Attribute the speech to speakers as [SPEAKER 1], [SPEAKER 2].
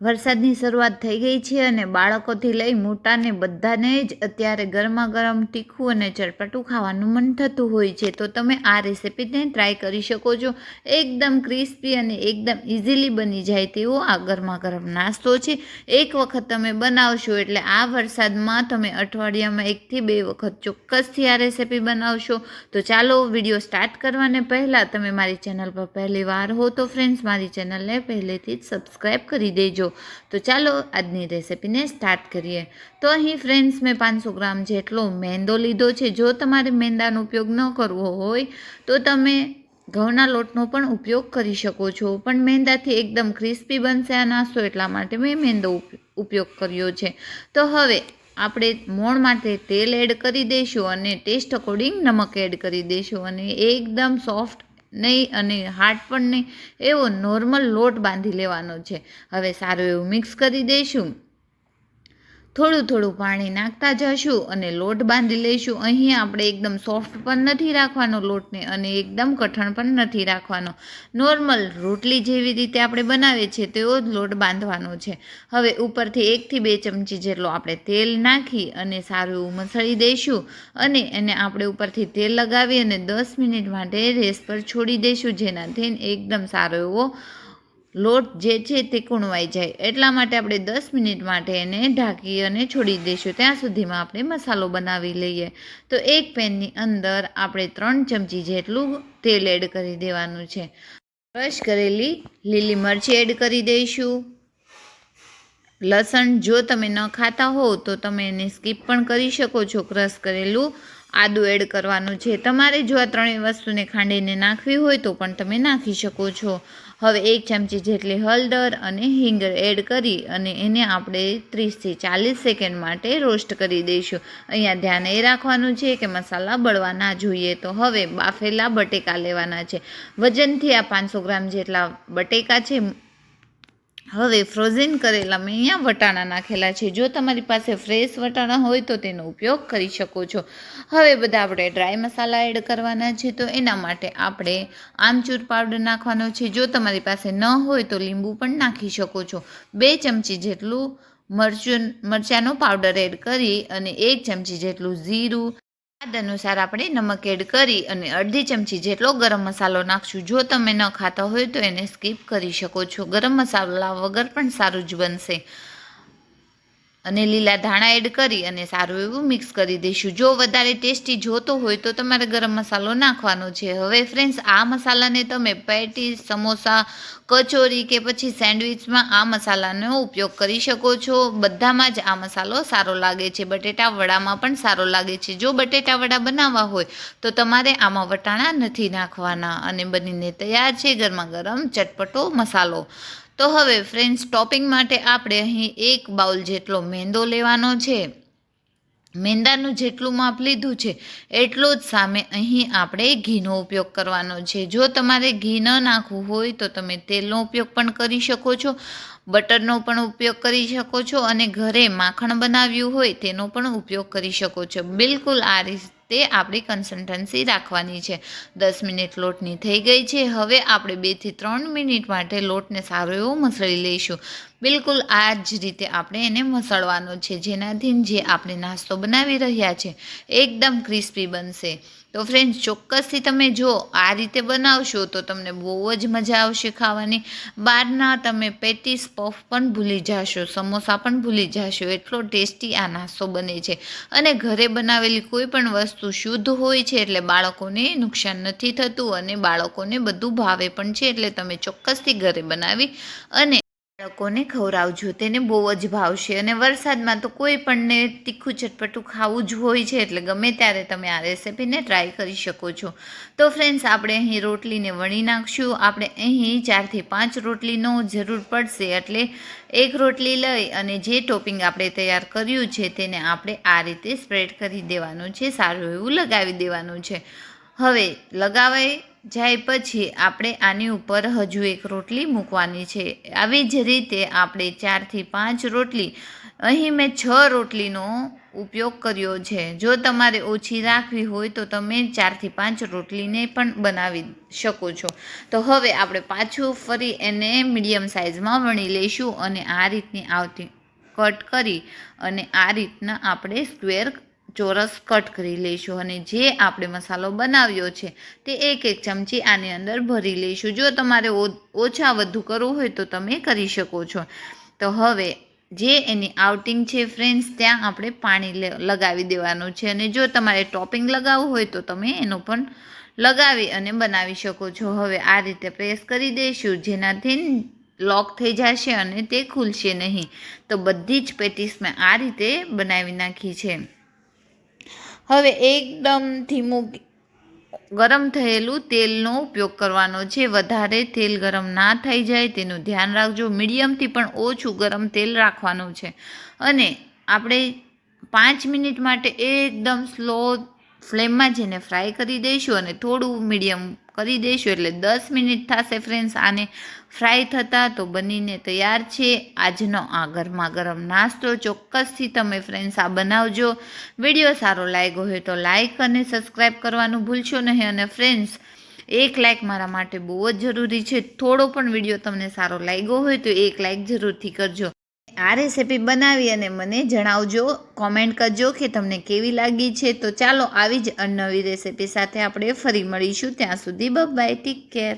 [SPEAKER 1] વરસાદની શરૂઆત થઈ ગઈ છે અને બાળકોથી લઈ મોટાને બધાને જ અત્યારે ગરમા ગરમ તીખું અને ચટપટું ખાવાનું મન થતું હોય છે. તો તમે આ રેસિપીને ટ્રાય કરી શકો છો. એકદમ ક્રિસ્પી અને એકદમ ઇઝીલી બની જાય તેવો આ ગરમા ગરમ નાસ્તો છે. એક વખત તમે બનાવશો એટલે આ વરસાદમાં તમે અઠવાડિયામાં એકથી બે વખત ચોક્કસથી આ રેસિપી બનાવશો. તો ચાલો વીડિયો સ્ટાર્ટ કરવાને પહેલાં તમે મારી ચેનલ પર પહેલી વાર હો તો ફ્રેન્ડ્સ મારી ચેનલને પહેલેથી જ સબસ્ક્રાઈબ કરી દેજો. તો ચાલો આજની રેસિપીને સ્ટાર્ટ કરીએ. તો અહીં ફ્રેન્ડ્સ, મેં પાંચસો ગ્રામ જેટલો મેંદો લીધો છે. જો તમારે મેંદાનો ઉપયોગ ન કરવો હોય, તો તમે ઘઉંના લોટનો પણ ઉપયોગ કરી શકો છો. પણ મેંદાથી એકદમ ક્રિસ્પી બનશે આ નાસ્તો, એટલા માટે મેં મેંદો ઉપ- ઉપયોગ કર્યો છે. તો હવે આપણે મોણ માટે તેલ એડ કરી દઈશું અને ટેસ્ટ અકોર્ડિંગ નમક એડ કરી દઈશું અને એકદમ સોફ્ટ નહીં અને હાર્ટ પણ નહીં, એવો નોર્મલ લોટ બાંધી લેવાનો છે. હવે સારું એવું મિક્સ કરી દઈશું. થોડું થોડું પાણી નાખતા જશું અને લોટ બાંધી લઈશું. અહીં આપણે એકદમ સોફ્ટ પણ નથી રાખવાનો લોટને અને એકદમ કઠણ પણ નથી રાખવાનો. નોર્મલ રોટલી જેવી રીતે આપણે બનાવીએ છીએ તેવો જ લોટ બાંધવાનો છે. હવે ઉપરથી એકથી બે ચમચી જેટલો આપણે તેલ નાખી અને સારું એવું મસળી દઈશું અને એને આપણે ઉપરથી તેલ લગાવી અને દસ મિનિટ માટે રેસ પર છોડી દઈશું, જેનાથી એકદમ સારો એવો લોટ જે છે તે કૂણવાઈ જાય. એટલા માટે આપણે દસ મિનિટ માટે એને ઢાંકી અને છોડી દઈશું. ત્યાં સુધીમાં આપણે મસાલો બનાવી લઈએ. તો એક પેનની અંદર આપણે ત્રણ ચમચી જેટલું તેલ એડ કરી દેવાનું છે. ક્રશ કરેલી લીલી મરચી એડ કરી દઈશું. લસણ જો તમે ન ખાતા હો તો તમે એને સ્કીપ પણ કરી શકો છો. ક્રશ કરેલું આદું એડ કરવાનું છે. તમારે જો આ ત્રણેય વસ્તુને ખાંડીને નાખવી હોય તો પણ તમે નાખી શકો છો. હવે એક ચમચી જેટલી હળદર અને હિંગર એડ કરી અને એને આપણે ત્રીસથી ચાલીસ સેકન્ડ માટે રોસ્ટ કરી દઈશું. અહીંયા ધ્યાન એ રાખવાનું છે કે મસાલા બળવા ના જોઈએ તો હવે બાફેલા બટેકા લેવાના છે. વજનથી આ પાંચસો ગ્રામ જેટલા બટેકા છે હવે ફ્રોઝન કરેલા મેં અહીંયા વટાણા નાખેલા છે. જો તમારી પાસે ફ્રેશ વટાણા હોય તો તેનો ઉપયોગ કરી શકો છો. હવે બધા આપણે ડ્રાય મસાલા એડ કરવાના છે. તો એના માટે આપણે આમચૂર પાવડર નાખવાનો છે. જો તમારી પાસે ન હોય તો લીંબુ પણ નાખી શકો છો. બે ચમચી જેટલું મરચું, મરચાંનો પાવડર એડ કરી અને એક ચમચી જેટલું જીરું સ્વાદ અનુસાર આપણે નમક એડ કરી અને અડધી ચમચી જેટલો ગરમ મસાલો નાખશું. જો તમે ન ખાતા હોય તો એને સ્કીપ કરી શકો છો. ગરમ મસાલા વગર પણ સારું જ બનશે. અને લીલા ધાણા એડ કરી અને સારું એવું મિક્સ કરી દઈશું. જો વધારે ટેસ્ટી જોતો હોય તો તમારે ગરમ મસાલો નાખવાનો છે. હવે ફ્રેન્ડ્સ આ મસાલાને તમે પેટી સમોસા, કચોરી કે પછી સેન્ડવિચમાં આ મસાલાનો ઉપયોગ કરી શકો છો. બધામાં જ આ મસાલો સારો લાગે છે. બટેટા વડામાં પણ સારો લાગે છે. જો બટેટા વડા બનાવવા હોય તો તમારે આમાં વટાણા નથી નાખવાના અને બનીને તૈયાર છે ગરમા ગરમ ચટપટો મસાલો. તો હવે ફ્રેન્ડ્સ ટોપિંગ માટે આપણે અહીં એક બાઉલ જેટલો મેંદો લેવાનો છે. મેંદાનું જેટલું માપ લીધું છે, એટલું જ સામે અહીં આપણે ઘીનો ઉપયોગ કરવાનો છે. જો તમારે ઘી ન નાખવું હોય તો તમે તેલનો ઉપયોગ પણ કરી શકો છો. બટરનો પણ ઉપયોગ કરી શકો છો અને ઘરે માખણ બનાવ્યું હોય તેનો પણ ઉપયોગ કરી શકો છો. બિલકુલ આ રીતે આપણી કન્સલ્ટન્સી રાખવાની છે. દસ મિનિટ લોટની થઈ ગઈ છે. હવે આપણે બેથી ત્રણ મિનિટ માટે લોટને સારો એવો મસળી લઈશું. બિલકુલ આ જ રીતે આપણે એને મસળવાનો છે. જેનાથી જે આપણે નાસ્તો બનાવી રહ્યા છે, એકદમ ક્રિસ્પી બનશે. તો ફ્રેન્ડ્સ ચોક્કસથી તમે જો આ રીતે બનાવશો તો તમને બહુ જ મજા આવશે ખાવાની. બહારના તમે પેટીસ, પફ પણ ભૂલી જશો, સમોસા પણ ભૂલી જશો, એટલો ટેસ્ટી આ નાસ્તો બને છે. અને ઘરે બનાવેલી કોઈ પણ વસ્તુ શુદ્ધ હોય છે એટલે બાળકોને નુકસાન નથી થતું અને બાળકોને બધું ભાવે પણ છે એટલે તમે ચોક્કસથી ઘરે બનાવી અને બાળકોને ખવડાવજો. તેને બહુ જ ભાવશે અને વરસાદમાં તો કોઈ પણને તીખું ચટપટું ખાવું જ હોય છે, એટલે ગમે ત્યારે તમે આ રેસીપીને ટ્રાય કરી શકો છો. તો ફ્રેન્ડ્સ, આપણે અહીં રોટલીને વણી નાખશું. આપણે અહીં ચારથી પાંચ રોટલીનો જરૂર પડશે, એટલે એક રોટલી લઈ અને જે ટોપિંગ આપણે તૈયાર કર્યું છે, તેને આપણે આ રીતે સ્પ્રેડ કરી દેવાનું છે, સારું એવું લગાવી દેવાનું છે. હવે લગાવાઈ જાય પછી આપણે આની ઉપર હજુ એક રોટલી મૂકવાની છે. આવી જ રીતે આપણે ચારથી પાંચ રોટલી, અહીં મેં છ રોટલીનો ઉપયોગ કર્યો છે. જો તમારે ઓછી રાખવી હોય તો તમે ચારથી પાંચ રોટલીને પણ બનાવી શકો છો. તો હવે આપણે પાછું ફરી એને મીડિયમ સાઇઝમાં વણી લઈશું અને આ રીતની આવતી કટ કરી અને આ રીતના આપણે સ્ક્વેર ચોરસ કટ કરી લઈશું અને જે આપણે મસાલો બનાવ્યો છે તે એક એક ચમચી આની અંદર ભરી લઈશું. જો તમારે ઓછા વધુ કરવું હોય તો તમે કરી શકો છો. તો હવે જે એની આઉટિંગ છે ફ્રેન્ડ્સ, ત્યાં આપણે પાણી લગાવી દેવાનું છે અને જો તમારે ટોપિંગ લગાવવું હોય તો તમે એનું પણ લગાવી અને બનાવી શકો છો. હવે આ રીતે પ્રેસ કરી દઈશું. જેનાથી લોક થઈ જશે અને તે ખુલશે નહીં. તો બધી જ પેટીસ મેં આ રીતે બનાવી નાખી છે. હવે એકદમ ધીમું ગરમ થયેલું તેલનો ઉપયોગ કરવાનો છે. વધારે તેલ ગરમ ના થઈ જાય તેનું ધ્યાન રાખજો. મીડિયમથી પણ ઓછું ગરમ તેલ રાખવાનું છે. અને આપણે પાંચ મિનિટ માટે એકદમ સ્લો ફ્લેમમાં જેને ફ્રાય કરી દઈશું અને થોડું મીડિયમ કરી દઈશું એટલે દસ મિનિટ થશે ફ્રેન્ડ્સ, આને ફ્રાય થતાં તો બનીને તૈયાર છે આજનો આ ગરમા ગરમ નાસ્તો. ચોક્કસથી તમે ફ્રેન્ડ્સ આ બનાવજો. વીડિયો સારો લાગ્યો હોય તો લાઇક અને સબસ્ક્રાઈબ કરવાનું ભૂલશો નહીં અને ફ્રેન્ડ્સ, એક લાઇક મારા માટે બહુ જ જરૂરી છે. થોડો પણ વીડિયો તમને સારો લાગ્યો હોય તો એક લાઇક જરૂરથી કરજો. આ રેસીપી બનાવી અને મને જણાવજો કોમેન્ટ કરજો કે તમને કેવી લાગી છે. તો ચાલો આવી જ નવી રેસીપી સાથે આપણે ફરી મળીશું. ત્યાં સુધી બાય ટેક કેર